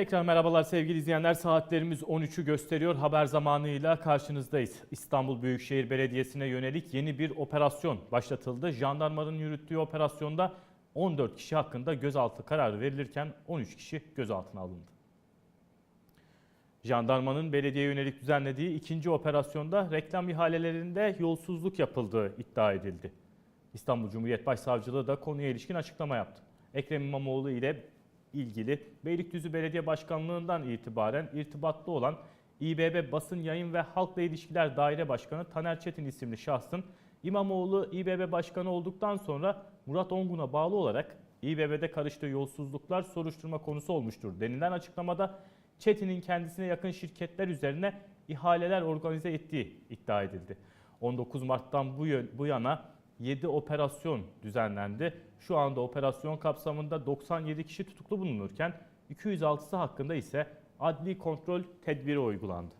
Tekrar merhabalar sevgili izleyenler. Saatlerimiz 13'ü gösteriyor. Haber zamanıyla karşınızdayız. İstanbul Büyükşehir Belediyesi'ne yönelik yeni bir operasyon başlatıldı. Jandarmanın yürüttüğü operasyonda 14 kişi hakkında gözaltı kararı verilirken 13 kişi gözaltına alındı. Jandarmanın belediye yönelik düzenlediği ikinci operasyonda reklam ihalelerinde yolsuzluk yapıldığı iddia edildi. İstanbul Cumhuriyet Başsavcılığı da konuya ilişkin açıklama yaptı. Ekrem İmamoğlu ile ilgili Beylikdüzü Belediye Başkanlığından itibaren irtibatlı olan İBB Basın Yayın ve Halkla İlişkiler Daire Başkanı Taner Çetin isimli şahsın İmamoğlu İBB Başkanı olduktan sonra Murat Ongun'a bağlı olarak İBB'de karıştığı yolsuzluklar soruşturma konusu olmuştur denilen açıklamada Çetin'in kendisine yakın şirketler üzerine ihaleler organize ettiği iddia edildi. 19 Mart'tan bu, bu yana 7 operasyon düzenlendi. Şu anda operasyon kapsamında 97 kişi tutuklu bulunurken 206'sı hakkında ise adli kontrol tedbiri uygulandı.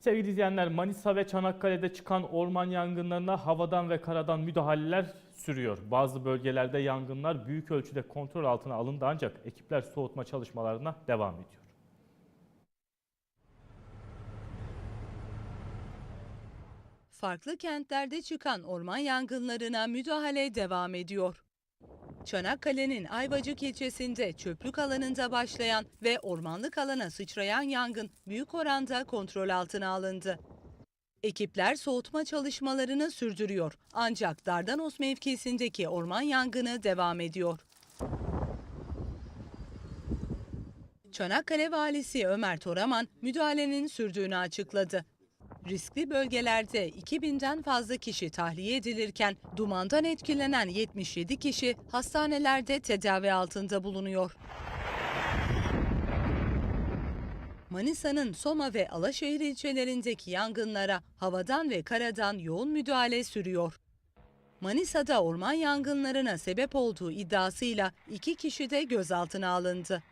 Sevgili izleyenler Manisa ve Çanakkale'de çıkan orman yangınlarına havadan ve karadan müdahaleler sürüyor. Bazı bölgelerde yangınlar büyük ölçüde kontrol altına alındı ancak ekipler soğutma çalışmalarına devam ediyor. Farklı kentlerde çıkan orman yangınlarına müdahale devam ediyor. Çanakkale'nin Ayvacık ilçesinde çöplük alanında başlayan ve ormanlık alana sıçrayan yangın büyük oranda kontrol altına alındı. Ekipler soğutma çalışmalarını sürdürüyor ancak Dardanos mevkisindeki orman yangını devam ediyor. Çanakkale valisi Ömer Toraman müdahalenin sürdüğünü açıkladı. Riskli bölgelerde 2000'den fazla kişi tahliye edilirken dumandan etkilenen 77 kişi hastanelerde tedavi altında bulunuyor. Manisa'nın Soma ve Alaşehir ilçelerindeki yangınlara havadan ve karadan yoğun müdahale sürüyor. Manisa'da orman yangınlarına sebep olduğu iddiasıyla iki kişi de gözaltına alındı.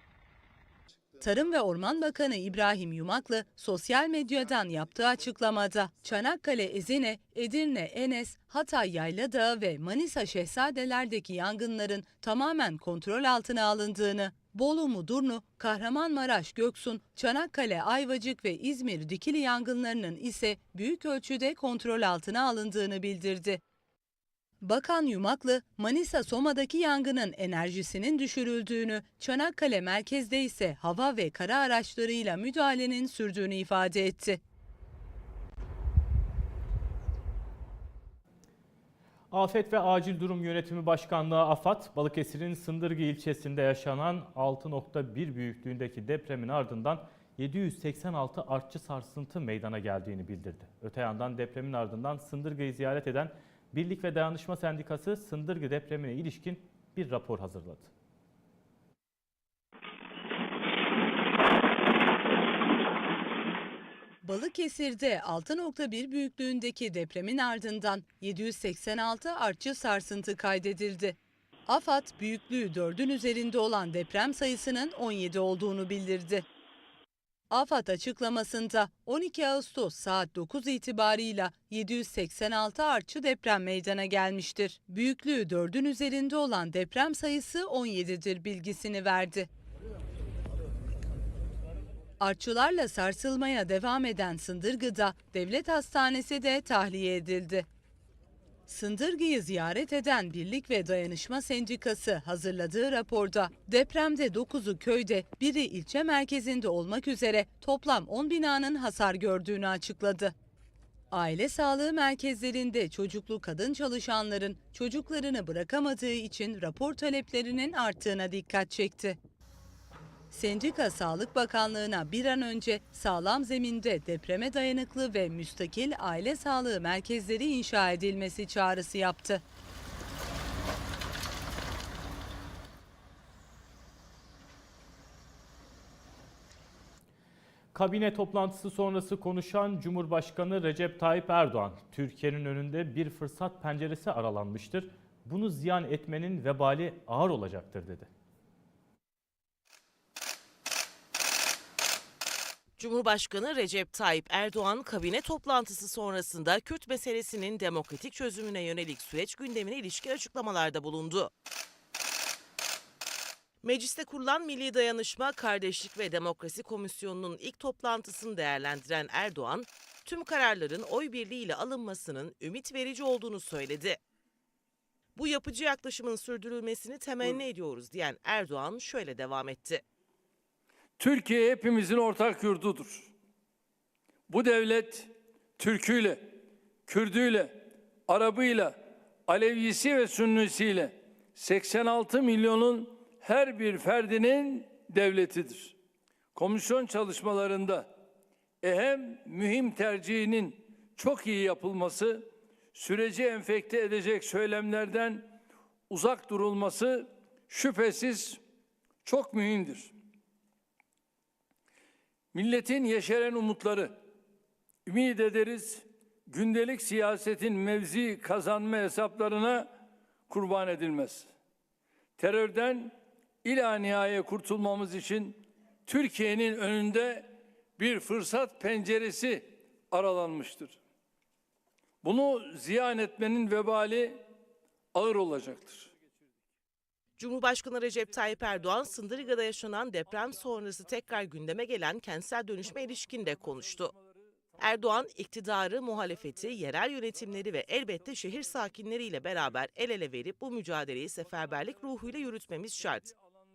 Tarım ve Orman Bakanı İbrahim Yumaklı sosyal medyadan yaptığı açıklamada Çanakkale, Ezine, Edirne, Enes, Hatay Yayladağ ve Manisa Şehzadeler'deki yangınların tamamen kontrol altına alındığını, Bolu Mudurnu, Kahramanmaraş Göksun, Çanakkale Ayvacık ve İzmir Dikili yangınlarının ise büyük ölçüde kontrol altına alındığını bildirdi. Bakan Yumaklı, Manisa Soma'daki yangının enerjisinin düşürüldüğünü, Çanakkale merkezde ise hava ve kara araçlarıyla müdahalenin sürdüğünü ifade etti. Afet ve Acil Durum Yönetimi Başkanlığı AFAD, Balıkesir'in Sındırgı ilçesinde yaşanan 6.1 büyüklüğündeki depremin ardından 786 artçı sarsıntı meydana geldiğini bildirdi. Öte yandan depremin ardından Sındırgı'yı ziyaret eden Birlik ve Dayanışma Sendikası Sındırgı depremine ilişkin bir rapor hazırladı. Balıkesir'de 6.1 büyüklüğündeki depremin ardından 786 artçı sarsıntı kaydedildi. AFAD büyüklüğü 4'ün üzerinde olan deprem sayısının 17 olduğunu bildirdi. AFAD açıklamasında 12 Ağustos saat 9 itibarıyla 786 artçı deprem meydana gelmiştir. Büyüklüğü 4'ün üzerinde olan deprem sayısı 17'dir bilgisini verdi. Artçılarla sarsılmaya devam eden Sındırgı'da devlet hastanesi de tahliye edildi. Sındırgı'yı ziyaret eden Birlik ve Dayanışma Sendikası hazırladığı raporda depremde 9'u köyde, biri ilçe merkezinde olmak üzere toplam 10 binanın hasar gördüğünü açıkladı. Aile sağlığı merkezlerinde çocuklu kadın çalışanların çocuklarını bırakamadığı için rapor taleplerinin arttığına dikkat çekti. Sendika Sağlık Bakanlığı'na bir an önce sağlam zeminde depreme dayanıklı ve müstakil aile sağlığı merkezleri inşa edilmesi çağrısı yaptı. Kabine toplantısı sonrası konuşan Cumhurbaşkanı Recep Tayyip Erdoğan, Türkiye'nin önünde bir fırsat penceresi aralanmıştır. Bunu ziyan etmenin vebali ağır olacaktır dedi. Cumhurbaşkanı Recep Tayyip Erdoğan kabine toplantısı sonrasında Kürt meselesinin demokratik çözümüne yönelik süreç gündemine ilişkin açıklamalarda bulundu. Mecliste kurulan Milli Dayanışma, Kardeşlik ve Demokrasi Komisyonu'nun ilk toplantısını değerlendiren Erdoğan, tüm kararların oy birliğiyle alınmasının ümit verici olduğunu söyledi. Bu yapıcı yaklaşımın sürdürülmesini temenni ediyoruz diyen Erdoğan şöyle devam etti. Türkiye hepimizin ortak yurdudur. Bu devlet Türküyle, Kürdüyle, Arabıyla, Alevisi ve Sünnisiyle 86 milyonun her bir ferdinin devletidir. Komisyon çalışmalarında ehem mühim tercihinin çok iyi yapılması, süreci enfekte edecek söylemlerden uzak durulması şüphesiz çok mühimdir. Milletin yeşeren umutları, ümit ederiz, gündelik siyasetin mevzi kazanma hesaplarına kurban edilmez. Terörden ila nihaya kurtulmamız için Türkiye'nin önünde bir fırsat penceresi aralanmıştır. Bunu ziyan etmenin vebali ağır olacaktır. Cumhurbaşkanı Recep Tayyip Erdoğan, Sındırga'da yaşanan deprem sonrası tekrar gündeme gelen kentsel dönüşme ilişkinde konuştu. Erdoğan, iktidarı, muhalefeti, yerel yönetimleri ve elbette şehir sakinleriyle beraber el ele verip bu mücadeleyi seferberlik ruhuyla yürütmemiz şart.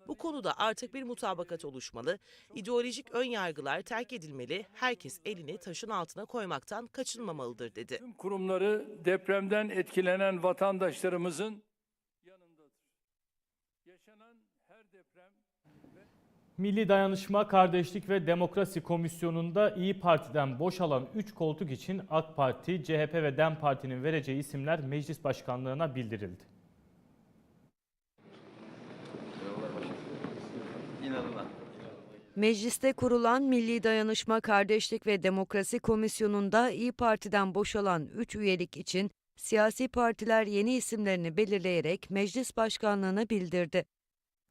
Bu konuda artık bir mutabakat oluşmalı, ideolojik ön yargılar terk edilmeli, herkes elini taşın altına koymaktan kaçınmamalıdır dedi. Tüm kurumları depremden etkilenen vatandaşlarımızın yanındadır. Yaşanan her deprem Milli Dayanışma, Kardeşlik ve Demokrasi Komisyonu'nda İyi Parti'den boşalan 3 koltuk için AK Parti, CHP ve DEM Parti'nin vereceği isimler meclis başkanlığına bildirildi. Mecliste kurulan Milli Dayanışma, Kardeşlik ve Demokrasi Komisyonu'nda İyi Parti'den boşalan 3 üyelik için siyasi partiler yeni isimlerini belirleyerek meclis başkanlığına bildirdi.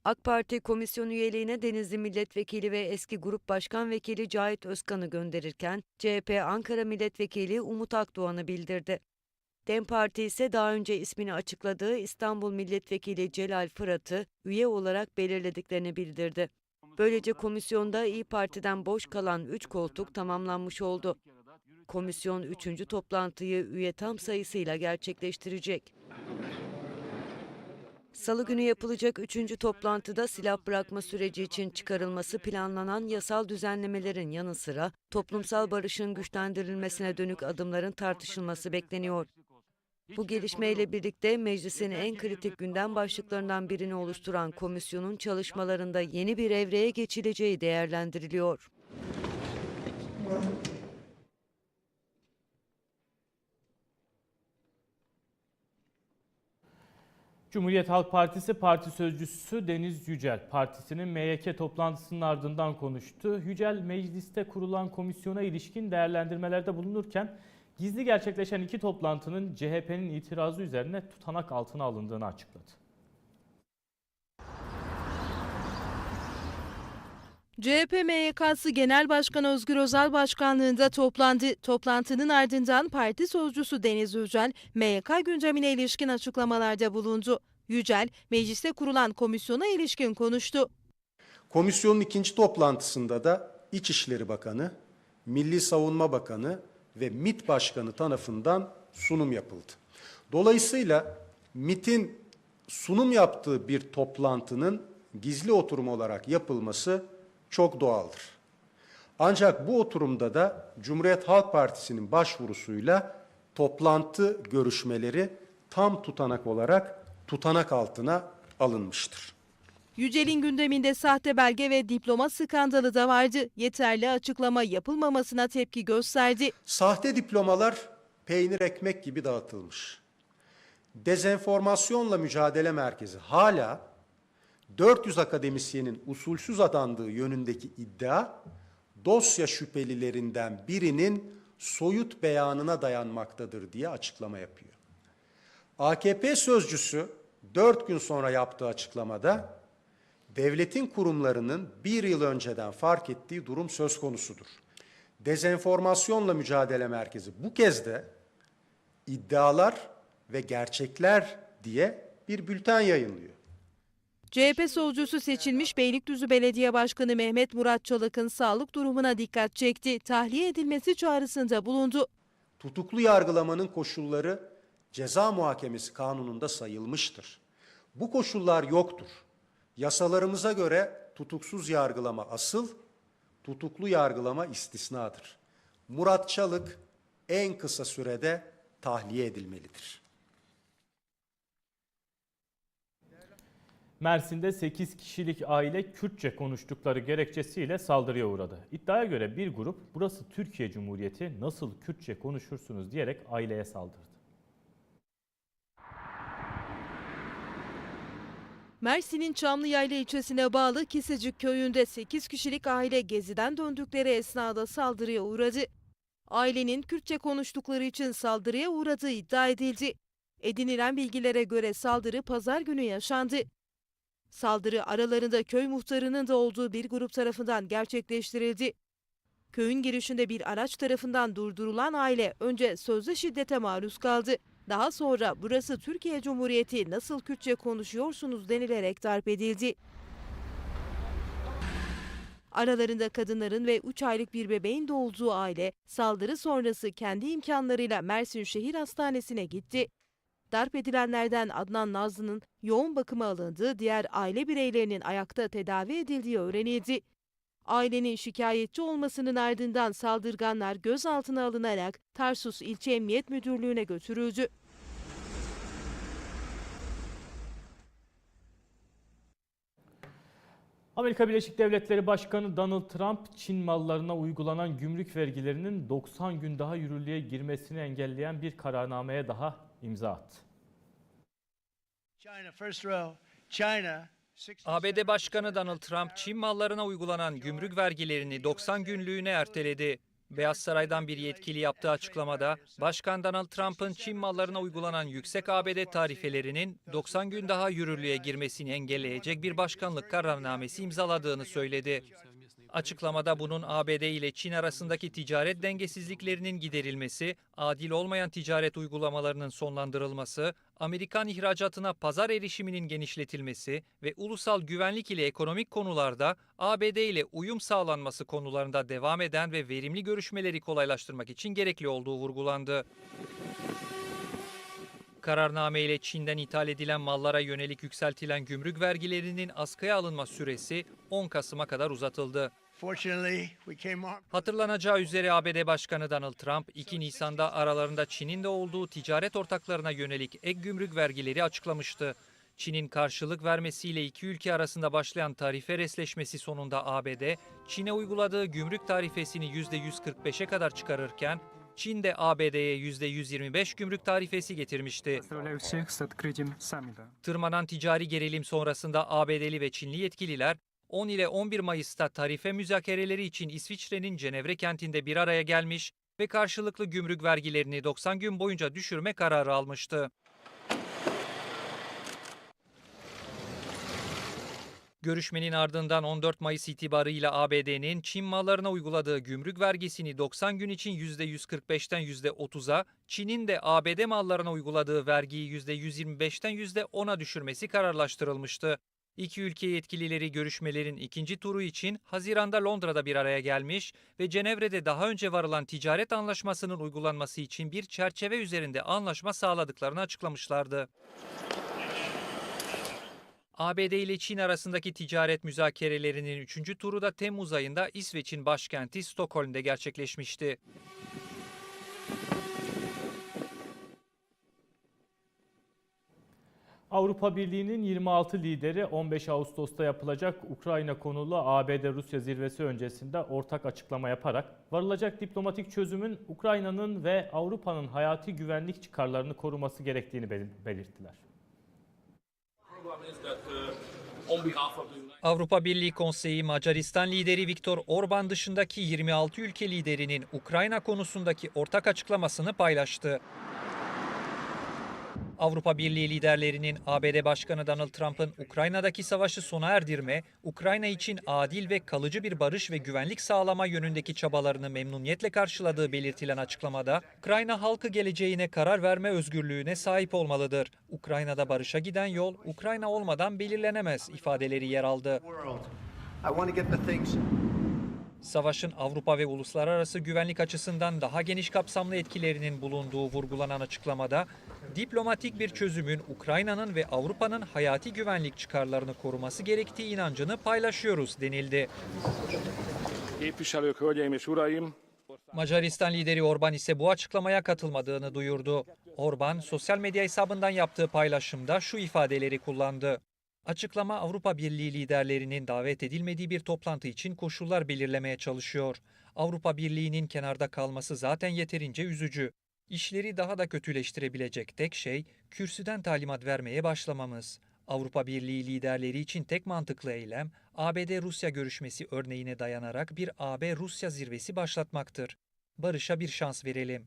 AK Parti komisyon üyeliğine Denizli Milletvekili ve eski Grup Başkan Vekili Cahit Özkan'ı gönderirken CHP Ankara Milletvekili Umut Akdoğan'ı bildirdi. DEM Parti ise daha önce ismini açıkladığı İstanbul Milletvekili Celal Fırat'ı üye olarak belirlediklerini bildirdi. Böylece komisyonda İyi Parti'den boş kalan 3 koltuk tamamlanmış oldu. Komisyon 3. toplantıyı üye tam sayısıyla gerçekleştirecek. Salı günü yapılacak 3. toplantıda silah bırakma süreci için çıkarılması planlanan yasal düzenlemelerin yanı sıra toplumsal barışın güçlendirilmesine dönük adımların tartışılması bekleniyor. Bu gelişmeyle birlikte meclisin en kritik gündem başlıklarından birini oluşturan komisyonun çalışmalarında yeni bir evreye geçileceği değerlendiriliyor. Cumhuriyet Halk Partisi Parti Sözcüsü Deniz Yücel, partisinin MYK toplantısının ardından konuştu. Yücel, mecliste kurulan komisyona ilişkin değerlendirmelerde bulunurken gizli gerçekleşen iki toplantının CHP'nin itirazı üzerine tutanak altına alındığını açıkladı. CHP MYK'sı Genel Başkanı Özgür Özel başkanlığında toplandı. Toplantının ardından parti sözcüsü Deniz Yücel, MYK gündemine ilişkin açıklamalarda bulundu. Yücel, mecliste kurulan komisyona ilişkin konuştu. Komisyonun ikinci toplantısında da İçişleri Bakanı, Milli Savunma Bakanı ve MİT Başkanı tarafından sunum yapıldı. Dolayısıyla MİT'in sunum yaptığı bir toplantının gizli oturum olarak yapılması çok doğaldır. Ancak bu oturumda da Cumhuriyet Halk Partisi'nin başvurusuyla toplantı görüşmeleri tam tutanak olarak tutanak altına alınmıştır. Yücel'in gündeminde sahte belge ve diploma skandalı da vardı. Yeterli açıklama yapılmamasına tepki gösterdi. Sahte diplomalar peynir ekmek gibi dağıtılmış. Dezenformasyonla Mücadele Merkezi hala 400 akademisyenin usulsüz adandığı yönündeki iddia dosya şüphelilerinden birinin soyut beyanına dayanmaktadır diye açıklama yapıyor. AKP sözcüsü 4 gün sonra yaptığı açıklamada devletin kurumlarının bir yıl önceden fark ettiği durum söz konusudur. Dezenformasyonla Mücadele Merkezi bu kez de iddialar ve gerçekler diye bir bülten yayınlıyor. CHP solcusu seçilmiş Beylikdüzü Belediye Başkanı Mehmet Murat Çalık'ın sağlık durumuna dikkat çekti. Tahliye edilmesi çağrısında bulundu. Tutuklu yargılamanın koşulları ceza muhakemesi kanununda sayılmıştır. Bu koşullar yoktur. Yasalarımıza göre tutuksuz yargılama asıl, tutuklu yargılama istisnadır. Murat Çalık en kısa sürede tahliye edilmelidir. Mersin'de 8 kişilik aile Kürtçe konuştukları gerekçesiyle saldırıya uğradı. İddiaya göre bir grup burası Türkiye Cumhuriyeti nasıl Kürtçe konuşursunuz diyerek aileye saldırdı. Mersin'in Çamlıyayla ilçesine bağlı Kisecik köyünde 8 kişilik aile geziden döndükleri esnada saldırıya uğradı. Ailenin Kürtçe konuştukları için saldırıya uğradığı iddia edildi. Edinilen bilgilere göre saldırı pazar günü yaşandı. Saldırı aralarında köy muhtarının da olduğu bir grup tarafından gerçekleştirildi. Köyün girişinde bir araç tarafından durdurulan aile önce sözlü şiddete maruz kaldı. Daha sonra burası Türkiye Cumhuriyeti nasıl Kürtçe konuşuyorsunuz denilerek darp edildi. Aralarında kadınların ve 3 aylık bir bebeğin de olduğu aile saldırı sonrası kendi imkanlarıyla Mersin Şehir Hastanesi'ne gitti. Darp edilenlerden Adnan Nazlı'nın yoğun bakıma alındığı diğer aile bireylerinin ayakta tedavi edildiği öğrenildi. Ailenin şikayetçi olmasının ardından saldırganlar gözaltına alınarak Tarsus İlçe Emniyet Müdürlüğü'ne götürüldü. Amerika Birleşik Devletleri Başkanı Donald Trump, Çin mallarına uygulanan gümrük vergilerinin 90 gün daha yürürlüğe girmesini engelleyen bir kararnameye daha imza attı. China, first row. China. 67 ABD Başkanı Donald Trump, Çin mallarına uygulanan gümrük vergilerini 90 günlüğüne erteledi. Beyaz Saray'dan bir yetkili yaptığı açıklamada, Başkan Donald Trump'ın Çin mallarına uygulanan yüksek ABD tarifelerinin 90 gün daha yürürlüğe girmesini engelleyecek bir başkanlık kararnamesi imzaladığını söyledi. Açıklamada bunun ABD ile Çin arasındaki ticaret dengesizliklerinin giderilmesi, adil olmayan ticaret uygulamalarının sonlandırılması, Amerikan ihracatına pazar erişiminin genişletilmesi ve ulusal güvenlik ile ekonomik konularda ABD ile uyum sağlanması konularında devam eden ve verimli görüşmeleri kolaylaştırmak için gerekli olduğu vurgulandı. Kararname ile Çin'den ithal edilen mallara yönelik yükseltilen gümrük vergilerinin askıya alınma süresi 10 Kasım'a kadar uzatıldı. Hatırlanacağı üzere ABD Başkanı Donald Trump 2 Nisan'da aralarında Çin'in de olduğu ticaret ortaklarına yönelik ek gümrük vergileri açıklamıştı. Çin'in karşılık vermesiyle iki ülke arasında başlayan tarife resleşmesi sonunda ABD, Çin'e uyguladığı gümrük tarifesini %145'e kadar çıkarırken, Çin de ABD'ye %125 gümrük tarifesi getirmişti. Tırmanan ticari gerilim sonrasında ABD'li ve Çinli yetkililer 10 ile 11 Mayıs'ta tarife müzakereleri için İsviçre'nin Cenevre kentinde bir araya gelmiş ve karşılıklı gümrük vergilerini 90 gün boyunca düşürme kararı almıştı. Görüşmenin ardından 14 Mayıs itibarıyla ABD'nin Çin mallarına uyguladığı gümrük vergisini 90 gün için %145'ten %30'a, Çin'in de ABD mallarına uyguladığı vergiyi %125'ten %10'a düşürmesi kararlaştırılmıştı. İki ülke yetkilileri görüşmelerin ikinci turu için Haziran'da Londra'da bir araya gelmiş ve Cenevre'de daha önce varılan ticaret anlaşmasının uygulanması için bir çerçeve üzerinde anlaşma sağladıklarını açıklamışlardı. ABD ile Çin arasındaki ticaret müzakerelerinin üçüncü turu da Temmuz ayında İsveç'in başkenti Stockholm'de gerçekleşmişti. Avrupa Birliği'nin 26 lideri 15 Ağustos'ta yapılacak Ukrayna konulu ABD-Rusya zirvesi öncesinde ortak açıklama yaparak varılacak diplomatik çözümün Ukrayna'nın ve Avrupa'nın hayati güvenlik çıkarlarını koruması gerektiğini bel- belirttiler. Avrupa Birliği Konseyi Macaristan lideri Viktor Orban dışındaki 26 ülke liderinin Ukrayna konusundaki ortak açıklamasını paylaştı. Avrupa Birliği liderlerinin ABD Başkanı Donald Trump'ın Ukrayna'daki savaşı sona erdirme, Ukrayna için adil ve kalıcı bir barış ve güvenlik sağlama yönündeki çabalarını memnuniyetle karşıladığı belirtilen açıklamada, Ukrayna halkı geleceğine karar verme özgürlüğüne sahip olmalıdır. Ukrayna'da barışa giden yol Ukrayna olmadan belirlenemez ifadeleri yer aldı. Savaşın Avrupa ve uluslararası güvenlik açısından daha geniş kapsamlı etkilerinin bulunduğu vurgulanan açıklamada, diplomatik bir çözümün Ukrayna'nın ve Avrupa'nın hayati güvenlik çıkarlarını koruması gerektiği inancını paylaşıyoruz denildi. Macaristan lideri Orban ise bu açıklamaya katılmadığını duyurdu. Orban, sosyal medya hesabından yaptığı paylaşımda şu ifadeleri kullandı. Açıklama Avrupa Birliği liderlerinin davet edilmediği bir toplantı için koşullar belirlemeye çalışıyor. Avrupa Birliği'nin kenarda kalması zaten yeterince üzücü. İşleri daha da kötüleştirebilecek tek şey kürsüden talimat vermeye başlamamız. Avrupa Birliği liderleri için tek mantıklı eylem ABD-Rusya görüşmesi örneğine dayanarak bir AB-Rusya zirvesi başlatmaktır. Barışa bir şans verelim.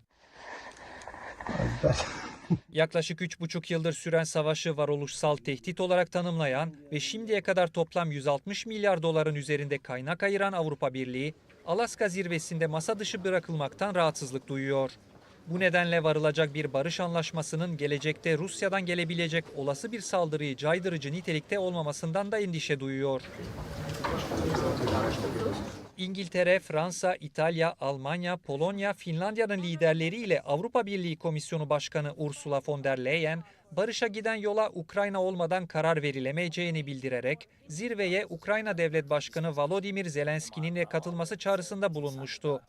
Yaklaşık üç buçuk yıldır süren savaşı varoluşsal tehdit olarak tanımlayan ve şimdiye kadar toplam 160 milyar doların üzerinde kaynak ayıran Avrupa Birliği, Alaska zirvesinde masa dışı bırakılmaktan rahatsızlık duyuyor. Bu nedenle varılacak bir barış anlaşmasının gelecekte Rusya'dan gelebilecek olası bir saldırıyı caydırıcı nitelikte olmamasından da endişe duyuyor. İngiltere, Fransa, İtalya, Almanya, Polonya, Finlandiya'nın liderleriyle Avrupa Birliği Komisyonu Başkanı Ursula von der Leyen, barışa giden yola Ukrayna olmadan karar verilemeyeceğini bildirerek zirveye Ukrayna Devlet Başkanı Volodymyr Zelenski'nin de katılması çağrısında bulunmuştu.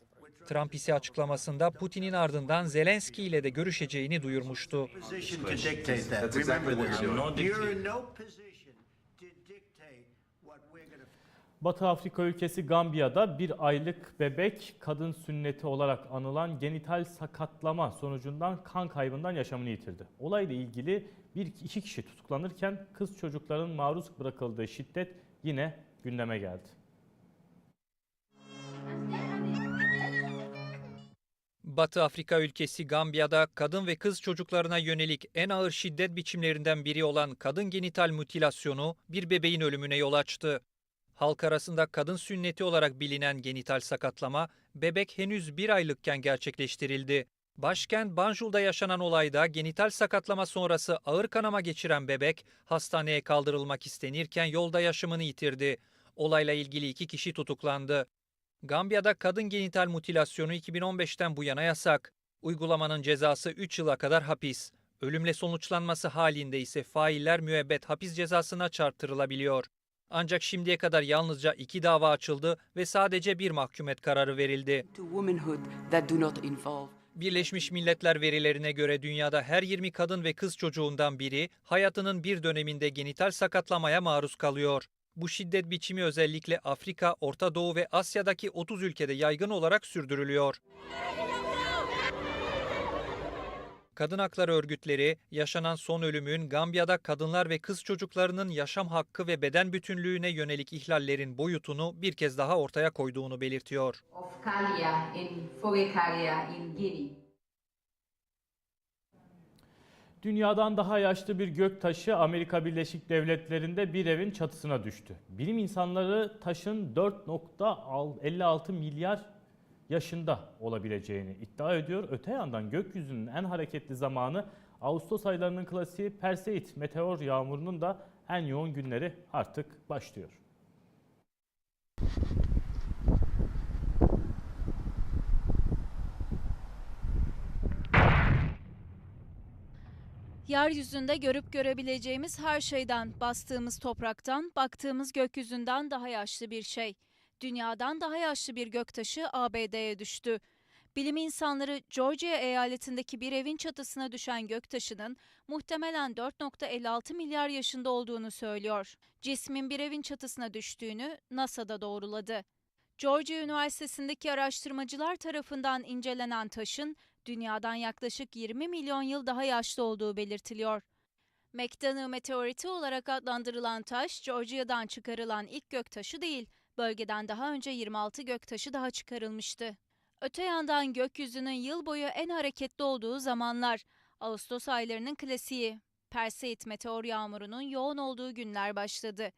Trump ise açıklamasında Putin'in ardından Zelenski ile de görüşeceğini duyurmuştu. Batı Afrika ülkesi Gambiya'da bir aylık bebek kadın sünneti olarak anılan genital sakatlama sonucundan kan kaybından yaşamını yitirdi. Olayla ilgili bir iki kişi tutuklanırken kız çocukların maruz bırakıldığı şiddet yine gündeme geldi. Batı Afrika ülkesi Gambiya'da kadın ve kız çocuklarına yönelik en ağır şiddet biçimlerinden biri olan kadın genital mutilasyonu bir bebeğin ölümüne yol açtı. Halk arasında kadın sünneti olarak bilinen genital sakatlama bebek henüz bir aylıkken gerçekleştirildi. Başkent Banjul'da yaşanan olayda genital sakatlama sonrası ağır kanama geçiren bebek hastaneye kaldırılmak istenirken yolda yaşamını yitirdi. Olayla ilgili iki kişi tutuklandı. Gambiya'da kadın genital mutilasyonu 2015'ten bu yana yasak. Uygulamanın cezası 3 yıla kadar hapis. Ölümle sonuçlanması halinde ise failler müebbet hapis cezasına çarptırılabiliyor. Ancak şimdiye kadar yalnızca iki dava açıldı ve sadece bir mahkumet kararı verildi. Birleşmiş Milletler verilerine göre dünyada her 20 kadın ve kız çocuğundan biri hayatının bir döneminde genital sakatlamaya maruz kalıyor. Bu şiddet biçimi özellikle Afrika, Orta Doğu ve Asya'daki 30 ülkede yaygın olarak sürdürülüyor. Kadın hakları örgütleri yaşanan son ölümün Gambiya'da kadınlar ve kız çocuklarının yaşam hakkı ve beden bütünlüğüne yönelik ihlallerin boyutunu bir kez daha ortaya koyduğunu belirtiyor. Dünyadan daha yaşlı bir gök taşı Amerika Birleşik Devletleri'nde bir evin çatısına düştü. Bilim insanları taşın 4.56 milyar yaşında olabileceğini iddia ediyor. Öte yandan gökyüzünün en hareketli zamanı Ağustos aylarının klasiği Perseid meteor yağmurunun da en yoğun günleri artık başlıyor. Yeryüzünde görüp görebileceğimiz her şeyden, bastığımız topraktan, baktığımız gökyüzünden daha yaşlı bir şey. Dünyadan daha yaşlı bir göktaşı ABD'ye düştü. Bilim insanları Georgia eyaletindeki bir evin çatısına düşen göktaşının muhtemelen 4.56 milyar yaşında olduğunu söylüyor. Cismin bir evin çatısına düştüğünü NASA'da doğruladı. Georgia Üniversitesi'ndeki araştırmacılar tarafından incelenen taşın dünyadan yaklaşık 20 milyon yıl daha yaşlı olduğu belirtiliyor. McDonough meteoriti olarak adlandırılan taş, Georgia'dan çıkarılan ilk göktaşı değil, bölgeden daha önce 26 göktaşı daha çıkarılmıştı. Öte yandan gökyüzünün yıl boyu en hareketli olduğu zamanlar, Ağustos aylarının klasiği. Perseit meteor yağmurunun yoğun olduğu günler başladı.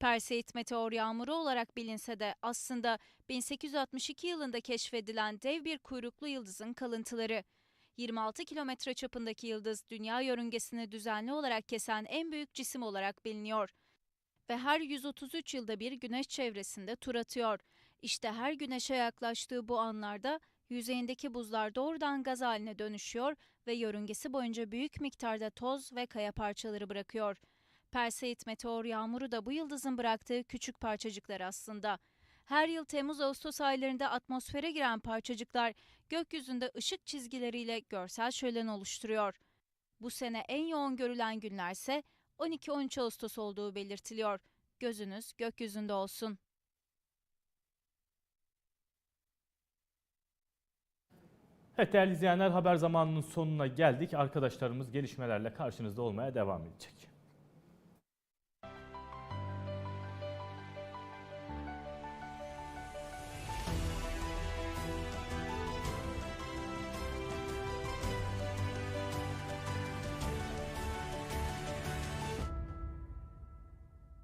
Perseit meteor yağmuru olarak bilinse de aslında 1862 yılında keşfedilen dev bir kuyruklu yıldızın kalıntıları. 26 kilometre çapındaki yıldız dünya yörüngesini düzenli olarak kesen en büyük cisim olarak biliniyor. Ve her 133 yılda bir güneş çevresinde tur atıyor. İşte her güneşe yaklaştığı bu anlarda yüzeyindeki buzlar doğrudan gaz haline dönüşüyor ve yörüngesi boyunca büyük miktarda toz ve kaya parçaları bırakıyor. Perseit meteor yağmuru da bu yıldızın bıraktığı küçük parçacıklar aslında. Her yıl Temmuz-Ağustos aylarında atmosfere giren parçacıklar gökyüzünde ışık çizgileriyle görsel şölen oluşturuyor. Bu sene en yoğun görülen günlerse 12-13 Ağustos olduğu belirtiliyor. Gözünüz gökyüzünde olsun. Evet değerli izleyenler haber zamanının sonuna geldik. Arkadaşlarımız gelişmelerle karşınızda olmaya devam edecek.